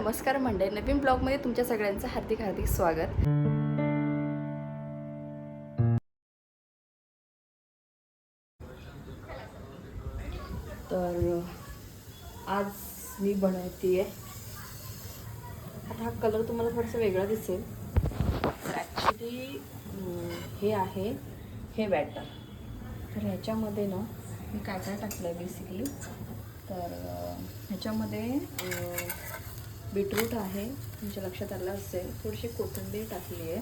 नमस्कार मंडळी नवीन ब्लॉगमध्ये तुमच्या सगळ्यांचं हार्दिक हार्दिक स्वागत. तर आज मी बनवते आता हा कलर तुम्हाला थोडासा वेगळा दिसेल. ॲक्च्युली हे आहे हे बॅटर तर ह्याच्यामध्ये ना मी काय काय टाकलं आहे बेसिकली तर ह्याच्यामध्ये बीटरूट आहे तुमच्या लक्षात आलं असेल. थोडीशी कोथिंबीर टाकली आहे.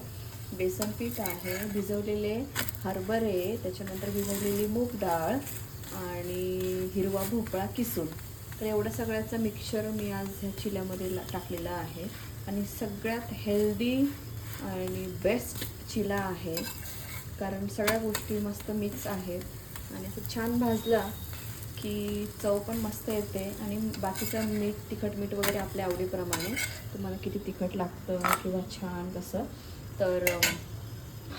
बेसन पीठ आहे भिजवलेले हरभरे त्याच्यानंतर भिजवलेली मूग डाळ आणि हिरवा भोपळा किसून. तर एवढं सगळ्याचं मिक्सचर मी आज ह्या चिल्यामध्ये ला- टाकलेलं आहे. आणि सगळ्यात हेल्दी आणि बेस्ट चिला आहे. कारण सगळ्या गोष्टी मस्त मिक्स आहेत. आणि तो छान भाजला की चव पण मस्त येते आणि बाकीचं मीठ तिखट मीठ वगैरे आपल्या आवडीप्रमाणे. तुम्हाला किती तिखट लागतं किंवा छान कसं. तर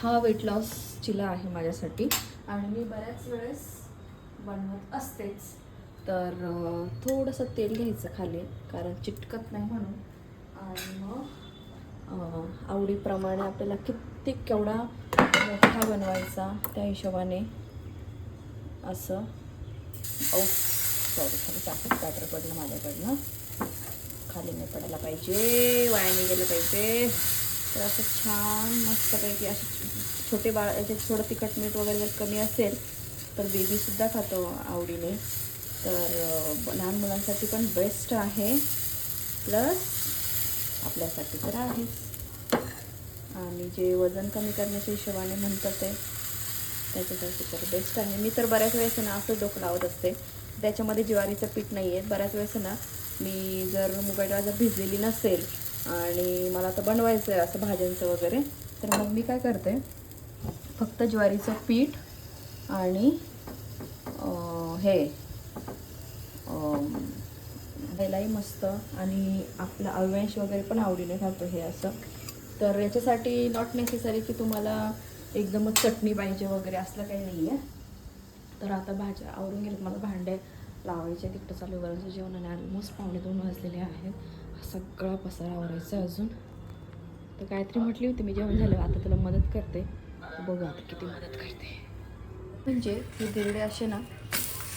हा वेट लॉस चिला आहे माझ्यासाठी. आणि मी बऱ्याच वेळेस बनवत असतेच. तर थोडंसं तेल घ्यायचं खाली कारण चिटकत नाही म्हणून. आणि मग आवडीप्रमाणे आपल्याला किती केवढा मोठा बनवायचा त्या हिशोबाने असं ओ सॉरी खाली टाकत बॅटर पडलं माझ्याकडनं. खाली नाही पडायला पाहिजे वाया गेलं पाहिजे. तर असं छान मस्तपैकी असे छोटे बाळ याचे थोडं तिखट मीठ वगैरे जर कमी असेल तर बेबीसुद्धा खातो आवडीने. तर लहान मुलांसाठी पण बेस्ट आहे. प्लस आपल्यासाठी तर आहेच. आणि जे वजन कमी करण्याच्या हिशोबाने म्हणतात ते त्याच्यासाठी तर बेस्ट आहे. मी तर बऱ्याच वेळेस ना असं डोकं लावत असते. त्याच्यामध्ये ज्वारीचं पीठ नाही आहे बऱ्याच वेळेस ना मी जर मुगाची डाळ जर भिजलेली नसेल आणि मला आता बनवायचं आहे असं भाज्यांचं वगैरे तर मग मी काय करते फक्त ज्वारीचं पीठ आणि हे अं, ह्यालाही मस्त आणि आपला अव्यांश वगैरे पण आवडीने खातो हे असं. तर याच्यासाठी नॉट नेसेसरी की तुम्हाला एकदमच चटणी पाहिजे वगैरे असलं काही नाही आहे तर आता भाज्या आवरून गेलेत मला भांडे लावायचे तिकडं चालू करायचं जेवणाने जेवण आणि ऑलमोस्ट पावणे दोन वाजलेले आहेत. सगळा पसारा आवरायचा आहे अजून. तर गायत्री म्हटली होती मी जेवण झालं आता तुला मदत करते. बघू आता किती मदत करते. म्हणजे हे दिरडे असे ना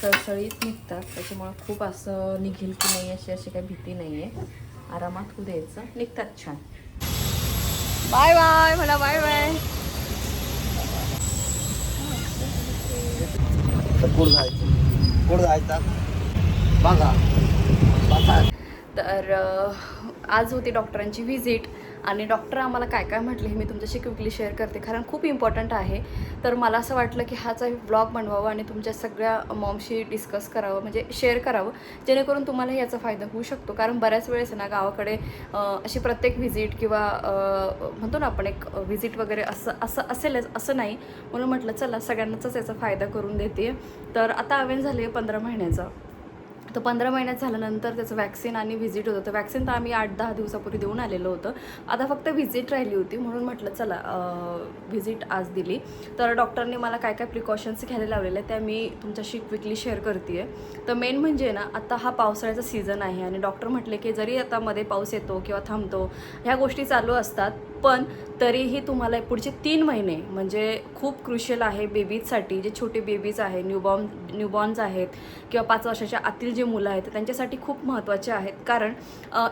सळसळीत निघतात. त्याच्यामुळं खूप असं निघेल की नाही अशी अशी काही भीती नाही आहे आरामात होऊ द्यायचं निघतात छान. बाय बाय मला बाय बाय. तर कुठं जायचं कुठं जायचं बघा. बघा तर आज होती डॉक्टरांची व्हिजिट. आणि डॉक्टर आम्हाला काय काय म्हटले हे मी तुमच्याशी क्विकली शेअर करते. कारण खूप इम्पॉर्टंट आहे. तर मला असं वाटलं की हाच ब्लॉग बनवावा आणि तुमच्या सगळ्या मॉमशी डिस्कस करावं म्हणजे शेअर करावं. जेणेकरून तुम्हालाही याचा फायदा होऊ शकतो. कारण बऱ्याच वेळेस ना गावाकडे अशी प्रत्येक व्हिजिट किंवा म्हणतो ना आपण एक व्हिजिट वगैरे असं असं असेलच असं नाही. म्हणून म्हटलं चला सगळ्यांनाच याचा फायदा करून देते. तर आता अवेन झाले आहे पंधरा महिन्याचं. तर पंधरा महिन्यात झाल्यानंतर त्याचं वॅक्सिन आणि व्हिजिट होतं. तर वॅक्सिन तर आम्ही आठ दहा दिवसापूर्वी देऊन आलेलो होतं. आता फक्त व्हिजिट राहिली होती. म्हणून म्हटलं चला व्हिजिट आज दिली. तर डॉक्टरने मला काय काय प्रिकॉशन्स घ्यायला लावलेल्या त्या मी तुमच्याशी क्विकली शेअर करते आहे तर मेन म्हणजे ना आता हा पावसाळ्याचा सीझन आहे आणि डॉक्टर म्हटले की जरी आता मध्ये पाऊस येतो किंवा थांबतो ह्या गोष्टी चालू असतात. पण तरीही तुम्हाला पुढचे तीन महिने म्हणजे खूप क्रुशियल आहे बेबीजसाठी जे छोटे बेबीज आहे न्यूबॉर्न न्यूबॉर्न्स आहेत किंवा पाच वर्षाच्या आतील जे मुलं आहेत त्यांच्यासाठी खूप महत्त्वाचे आहेत. कारण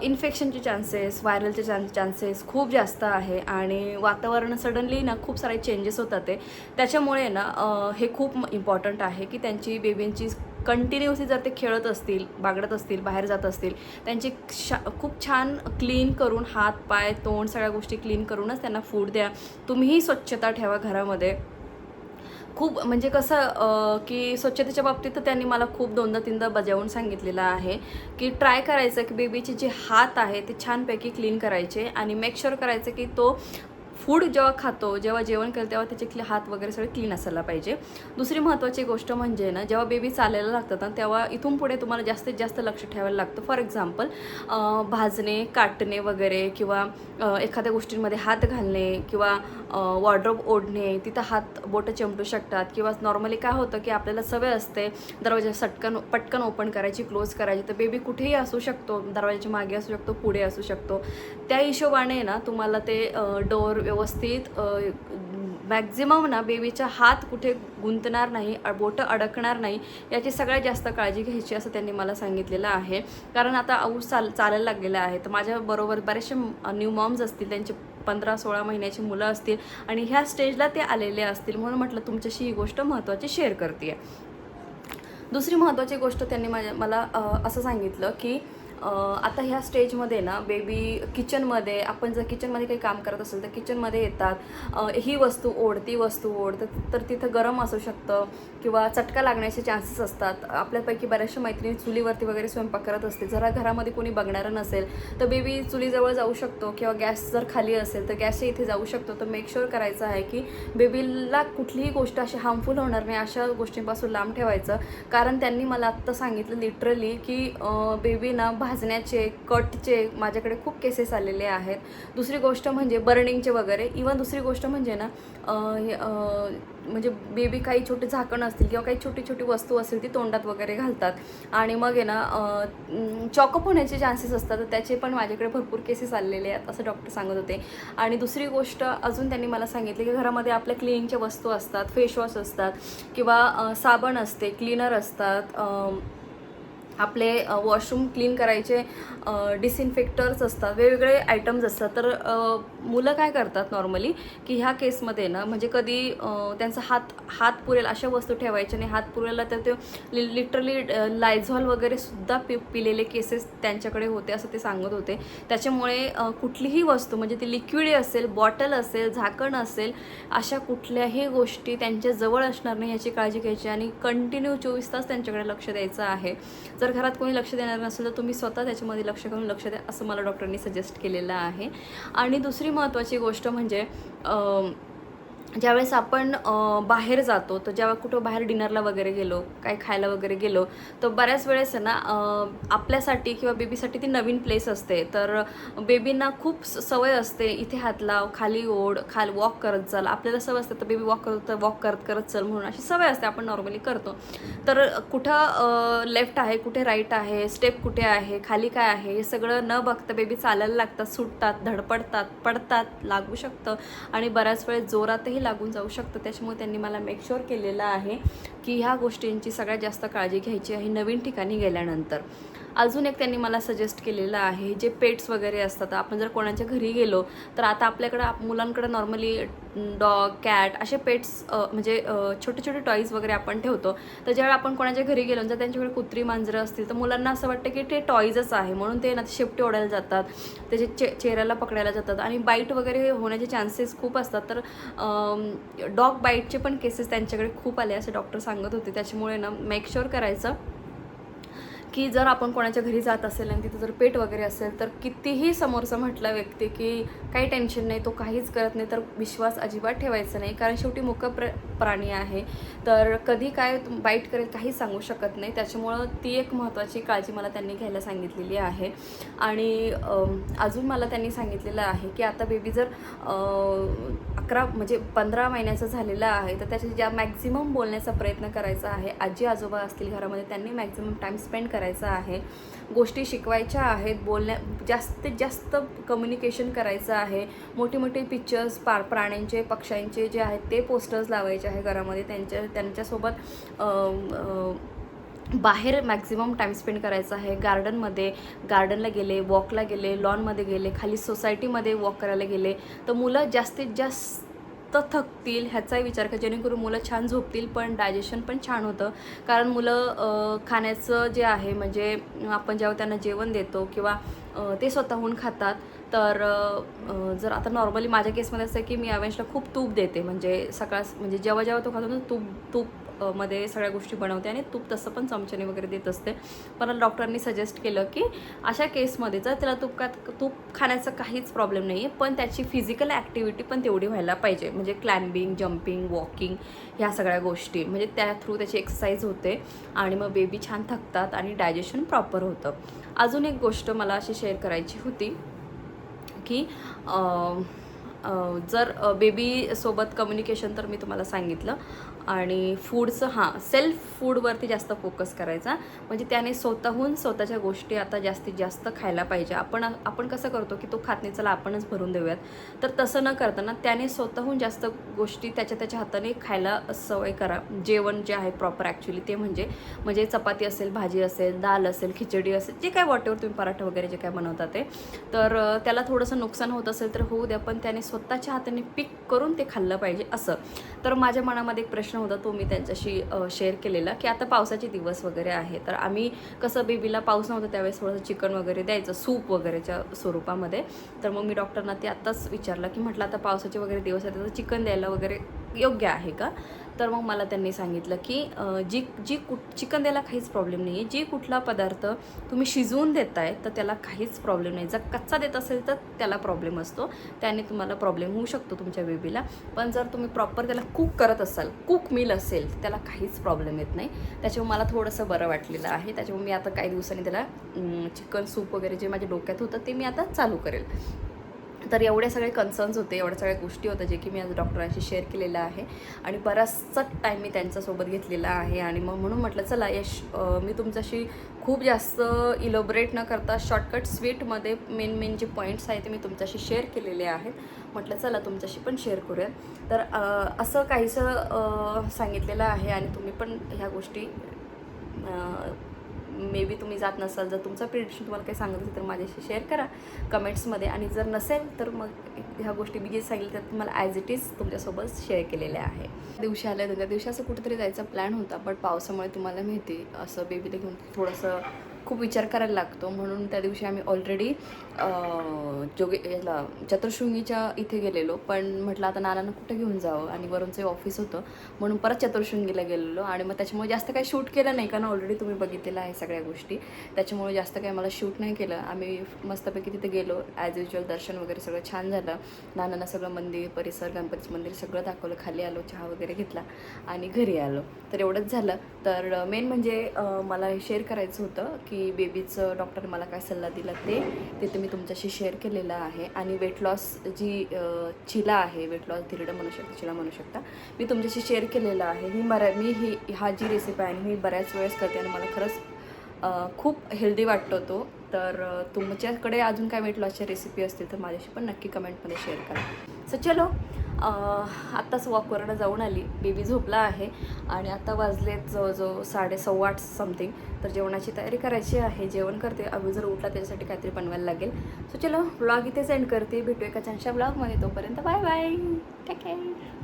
इन्फेक्शनचे चान्सेस व्हायरलचे चान चान्सेस खूप जास्त आहे आणि वातावरण सडनली ना खूप सारे चेंजेस होतात ते. त्याच्यामुळे ना हे खूप इम्पॉर्टंट आहे की त्यांची बेबींची कंटिन्युअसली जर ते खेळत असतील बागडत असतील बाहेर जात असतील त्यांची शा खूप छान क्लीन करून हात पाय तोंड सगळ्या गोष्टी क्लीन करूनच त्यांना फूड द्या. तुम्हीही स्वच्छता ठेवा घरामध्ये. खूप म्हणजे कसं की स्वच्छतेच्या बाबतीत तर त्यांनी मला खूप दोनदा तीनदा बजावून सांगितलेलं आहे की ट्राय करायचं की बेबीचे जे हात आहे ते छानपैकी क्लीन करायचे आणि मेक शुअर करायचं की तो फूड जेव्हा खातो जेव्हा जेवण करतो तेव्हा त्याचे क्ली हात वगैरे सगळे क्लीन असायला पाहिजे. दुसरी महत्त्वाची गोष्ट म्हणजे ना जेव्हा बेबी चालायला लागतात ना तेव्हा इथून पुढे तुम्हाला जास्तीत जास्त लक्ष ठेवायला लागतं. फॉर एक्झाम्पल भाजणे काटणे वगैरे किंवा एखाद्या गोष्टींमध्ये हात घालणे किंवा वॉर्ड्रोब ओढणे तिथं हात बोटं चिमटू शकतात किंवा नॉर्मली काय होतं की आपल्याला सवय असते दरवाजा सटकन पटकन ओपन करायची क्लोज करायची. तर बेबी कुठेही असू शकतो दरवाजाच्या मागे असू शकतो पुढे असू शकतो. त्या हिशोबाने ना तुम्हाला ते डोअर व्यवस्थित मॅक्झिमम ना बेबीचा हात कुठे गुंतणार नाही बोटं अडकणार नाही याची सगळ्यात जास्त काळजी घ्यायची असं त्यांनी मला सांगितलेलं आहे. कारण आता औष चाल चालायला लागलेला आहे. तर माझ्याबरोबर बरेचसे न्यू मॉम्स असतील त्यांचे पंधरा सोळा महिन्याची मुलं असतील आणि ह्या स्टेजला ते आलेले असतील. म्हणून म्हटलं तुमच्याशी ही गोष्ट महत्त्वाची शेअर करते दुसरी महत्त्वाची गोष्ट त्यांनी माझ्या मला असं सांगितलं की आता ह्या स्टेजमध्ये ना बेबी किचनमध्ये आपण जर किचनमध्ये काही काम करत असेल तर किचनमध्ये येतात. ही वस्तू ओढ ती वस्तू ओढ तर तर तिथं गरम असू शकतं किंवा चटका लागण्याचे चान्सेस असतात. आपल्यापैकी बऱ्याचशा मैत्रिणी चुलीवरती वगैरे स्वयंपाक करत असते जरा घरामध्ये कोणी बघणारं नसेल तर बेबी चुलीजवळ जाऊ शकतो किंवा गॅस जर खाली असेल तर गॅसच्या इथे जाऊ शकतो. तर मेक शुअर करायचं आहे की बेबीला कुठलीही गोष्ट अशी हार्मफुल होणार नाही अशा गोष्टींपासून लांब ठेवायचं. कारण त्यांनी मला आत्ता सांगितलं लिटरली की बेबी ना भाजण्याचे कटचे माझ्याकडे खूप केसेस आलेले आहेत. दुसरी गोष्ट म्हणजे बर्निंगचे वगैरे. इवन दुसरी गोष्ट म्हणजे ना हे, म्हणजे बेबी काही छोटे झाकण असतील किंवा काही छोटी छोटी वस्तू असतील ती तोंडात वगैरे घालतात. आणि मग आहे ना चॉकअप होण्याचे चान्सेस असतात. तर त्याचे पण माझ्याकडे भरपूर केसेस आलेले आहेत असं डॉक्टर सांगत होते. आणि दुसरी गोष्ट अजून त्यांनी मला सांगितली की घरामध्ये आपल्या क्लिनिंगच्या वस्तू असतात फेशवॉश असतात किंवा साबण असते क्लीनर असतात आपले वॉशरूम क्लीन करायचे डिसइन्फेक्टर्स असतात वेगवेगळे आयटम्स असतात. तर मुलं काय करतात नॉर्मली की ह्या केसमध्ये ना म्हणजे कधी त्यांचा हात हात पुरेल अशा वस्तू ठेवायच्या आणि हात पुरेला तर ते लिटरली लायझॉल वगैरे सुद्धा पि पिलेले केसेस त्यांच्याकडे होते असं ते सांगत होते. त्याच्यामुळे कुठलीही वस्तू म्हणजे ती लिक्विड असेल बॉटल असेल झाकण असेल अशा कुठल्याही गोष्टी त्यांच्या जवळ असणार नाही याची काळजी घ्यायची आणि कंटिन्यू चोवीस तास त्यांच्याकडे लक्ष द्यायचं आहे. जर घरात कोणी लक्ष देणार नसेल तर तुम्ही स्वतः त्याच्यामध्ये लक्ष करून लक्ष द्या असं मला डॉक्टरांनी सजेस्ट केलेलं आहे. आणि दुसरी महत्त्वाची गोष्ट म्हणजे ज्यावेळेस आपण बाहेर जातो तर जेव्हा कुठं बाहेर डिनरला वगैरे गेलो काय खायला वगैरे गेलो तर बऱ्याच वेळेस ना आपल्यासाठी किंवा बेबीसाठी ती नवीन प्लेस असते. तर बेबींना खूप स- सवय असते इथे हात लाव खाली ओढ खाल वॉक करत चाल. आपल्याला सवय असते तर बेबी वॉक करत वॉक करत करत चल म्हणून. अशी सवय असते आपण नॉर्मली करतो. तर कुठं लेफ्ट आहे कुठे राईट आहे स्टेप कुठे आहे खाली काय आहे हे सगळं न बघता बेबी चालायला लागतात सुटतात धडपडतात पडतात लागू शकतं. आणि बऱ्याच वेळेस जोरातही लागून जाऊ शकतं. त्याच्यामुळे त्यांनी मला मेकशुअर केलेलं आहे की ह्या गोष्टींची सगळ्यात जास्त काळजी घ्यायची आहे नवीन ठिकाणी गेल्यानंतर. अजून एक त्यांनी मला सजेस्ट केलेलं आहे जे पेट्स वगैरे असतात आपण जर कोणाच्या घरी गेलो तर आता आपल्याकडं आप मुलांकडे नॉर्मली डॉग कॅट असे पेट्स म्हणजे छोटे छोटे टॉईज वगैरे आपण ठेवतो. तर ज्यावेळी आपण कोणाच्या घरी गेलो जर त्यांच्याकडे कुत्री मांजरं असतील तर मुलांना असं वाटतं की ते टॉईजच आहे. म्हणून ते ना ते शेपटी ओढायला जातात त्याचे चे चेहऱ्याला पकडायला जातात आणि बाईट वगैरे होण्याचे चान्सेस खूप असतात. तर डॉग बाईटचे पण केसेस त्यांच्याकडे खूप आले असे डॉक्टर सांगत होते. त्याच्यामुळे ना मेक शुअर करायचं. की जर आपण कोणाच्या घरी जात असेल आणि तिथं जर पेट वगैरे असेल तर कितीही समोरचा म्हटला व्यक्ती की काही टेन्शन नाही तो काहीच करत नाही तर विश्वास अजिबात ठेवायचा नाही. कारण शेवटी मुक प्र प्राणी आहे. तर कधी काय बाईट करेल काहीच सांगू शकत नाही. त्याच्यामुळं ती एक महत्त्वाची काळजी मला त्यांनी घ्यायला सांगितलेली आहे. आणि अजून मला त्यांनी सांगितलेलं आहे की आता बेबी जर अकरा म्हणजे पंधरा महिन्याचा झालेला आहे तर त्याच्या ज्या मॅक्झिमम बोलण्याचा प्रयत्न करायचा आहे आजी आजोबा असतील घरामध्ये त्यांनी मॅक्झिमम टाईम स्पेंड करायचा आहे. गोष्टी शिकवायच्या आहेत बोलण्या जास्तीत जास्त कम्युनिकेशन करायचं आहे. मोठे मोठे पिक्चर्स पा प्राण्यांचे पक्ष्यांचे जे आहेत ते पोस्टर्स लावायचे आहे घरामध्ये. त्यांच्या त्यांच्यासोबत बाहेर मॅक्झिमम टाईम स्पेंड करायचा आहे. गार्डनमध्ये गार्डनला गेले वॉकला गेले लॉनमध्ये गेले खाली सोसायटीमध्ये वॉक करायला गेले. तर मुलं जास्तीत जास्त थकतील ह्याचाही विचार करा. जेणेकरून मुलं छान झोपतील पण डायजेशन पण छान होतं. कारण मुलं खाण्याचं जे आहे म्हणजे आपण जेव्हा त्यांना जेवण देतो किंवा ते स्वतःहून खातात तर जर आता नॉर्मली माझ्या केसमध्ये असं आहे की मी अवेंशला खूप तूप देते. म्हणजे सकाळ म्हणजे जेव्हा जेव्हा तो खातो ना तूप तूप मध्ये सगळ्या गोष्टी बनवते आणि तूप तसं पण चमच्याने वगैरे देत असते. पण डॉक्टरांनी सजेस्ट केलं की अशा केसमध्ये जर त्याला तुपकात तूप खाण्याचा काहीच प्रॉब्लेम नाही आहे पण त्याची फिजिकल ॲक्टिव्हिटी पण तेवढी व्हायला पाहिजे. म्हणजे क्लाइम्बिंग जम्पिंग वॉकिंग ह्या सगळ्या गोष्टी. म्हणजे त्या थ्रू त्याची एक्सरसाइज होते आणि मग बेबी छान थकतात आणि डायजेशन प्रॉपर होतं. अजून एक गोष्ट मला अशी शेअर करायची होती की जर बेबीसोबत कम्युनिकेशन तर मी तुम्हाला सांगितलं. आणि फूडचं हां सेल्फ फूडवरती जास्त फोकस करायचा. म्हणजे त्याने स्वतःहून स्वतःच्या गोष्टी आता जास्तीत जास्त खायला पाहिजे. आपण आपण कसं करतो की तो खात नाही चला आपणच भरून देऊयात. तर तसं न करताना त्याने स्वतःहून जास्त गोष्टी त्याच्या त्याच्या हाताने खायला सवय करा. जेवण जे आहे प्रॉपर ॲक्च्युली ते म्हणजे म्हणजे चपाती असेल भाजी असेल दाल असेल खिचडी असेल जे काय वॉटेवर तुम्ही पराठा वगैरे जे काय बनवता ते. तर त्याला थोडंसं नुकसान होत असेल तर होऊ द्या पण त्याने स्वतःच्या हाताने पिक करून ते खाल्लं पाहिजे असं. तर माझ्या मनामध्ये एक प्रश्न होता तो मी त्यांच्याशी शेअर केलेला की आता पावसाचे दिवस वगैरे आहे. तर आम्ही कसं बेबीला पाऊस नव्हता त्यावेळेस थोडंसं चिकन वगैरे द्यायचं सूप वगैरेच्या स्वरूपामध्ये. तर मग मी डॉक्टरना ते आत्ताच विचारलं की म्हटलं आता पावसाचे वगैरे दिवस आहेत तर चिकन द्यायला वगैरे योग्य आहे का? तर मग मला त्यांनी सांगितलं की जी जी कुठ चिकन द्यायला काहीच प्रॉब्लेम नाही आहे जे कुठला पदार्थ तुम्ही शिजवून देताय तर त्याला काहीच प्रॉब्लेम नाही. जर कच्चा देत असेल तर त्याला प्रॉब्लेम असतो. त्याने तुम्हाला प्रॉब्लेम होऊ शकतो तुमच्या बेबीला पण जर तुम्ही प्रॉपर त्याला कुक करत असाल कुक मिल असेल तर त्याला काहीच प्रॉब्लेम येत नाही. त्याच्यामुळे मला थोडंसं बरं वाटलेलं आहे. त्याच्यामुळे मी आता काही दिवसांनी त्याला चिकन सूप वगैरे जे माझ्या डोक्यात होतं ते मी आता चालू करेल. तर एवढे सगळे कन्सर्न्स होते एवढ्या सगळ्या गोष्टी होत्या जे की मी आज डॉक्टरांशी शेअर केलेलं आहे. आणि बराचसा टाईम मी त्यांच्यासोबत घेतलेला आहे. आणि मग म्हणून म्हटलं चला यश मी तुमच्याशी खूप जास्त इलोबरेट न करता शॉर्टकट स्वीटमध्ये मेन मेन जे पॉईंट्स आहेत ते मी तुमच्याशी शेअर केलेले आहेत. म्हटलं चला तुमच्याशी पण शेअर करूया. तर असं काहीसं सांगितलेलं आहे. आणि तुम्ही पण ह्या गोष्टी मे बी तुम्ही जात नसाल जर तुमचं प्रिडिक्शन तुम्हाला काही सांगत असेल तर माझ्याशी शेअर करा कमेंट्समध्ये आणि जर नसेल तर मग ह्या गोष्टी मी जे सांगितलं तर तुम्हाला ॲज इट इज तुमच्यासोबत शेअर केलेल्या आहे. दिवशी आल्या होत्या त्या दिवशी असं कुठेतरी जायचा प्लॅन होता बट पावसामुळे तुम्हाला माहिती असं बेबीला घेऊन थोडंसं खूप विचार करायला लागतो. म्हणून त्या दिवशी आम्ही ऑलरेडी जोगे याला चतुर्शृंगीच्या इथे गेलेलो. पण म्हटलं आता नानांना कुठं घेऊन जावं? आणि वरूनचं ऑफिस होतं. म्हणून परत चतुर्शृंगीला गेलेलो. आणि मग त्याच्यामुळे जास्त काही शूट केलं नाही. कारण ऑलरेडी तुम्ही बघितलेलं आहे सगळ्या गोष्टी. त्याच्यामुळे जास्त काही मला शूट नाही केलं. आम्ही मस्तपैकी तिथे गेलो. ॲज युजल दर्शन वगैरे सगळं छान झालं. नानांना सगळं मंदिर परिसर गणपतीचं मंदिर सगळं दाखवलं. खाली आलो चहा वगैरे घेतला आणि घरी आलो. तर एवढंच झालं. तर मेन म्हणजे मला हे शेअर करायचं होतं की बेबीचं डॉक्टर मला काय सल्ला दिला ते ते तुम्ही तुमच्याशी शेअर केलेलं आहे. आणि वेट लॉस जी चिला आहे वेट लॉस धिरडं म्हणू शकता चिला म्हणू शकता मी तुमच्याशी शेअर केलेलं आहे. ही मरा मी ही हा जी रेसिपी आहे मी बऱ्याच वेळेस करते आणि मला खरंच खूप हेल्दी वाटतो तो. तर तुमच्याकडे अजून काय वेट लॉसच्या रेसिपी असतील तर माझ्याशी पण नक्की कमेंटमध्ये शेअर करा. सो चलो आत्ताच वॉकवरनं जाऊन आली. बेबी झोपला आहे आणि आत्ता वाजलेत जवळजवळ साडे सव्वा आठ समथिंग तर जेवणाची तयारी करायची आहे. जेवण करते. अभि जर उठला त्याच्यासाठी काहीतरी बनवायला लागेल. सो चलो ब्लॉग इथे सेंड करते. भेटू एका छानशा ब्लॉगमध्ये तोपर्यंत बाय बाय टेक केअर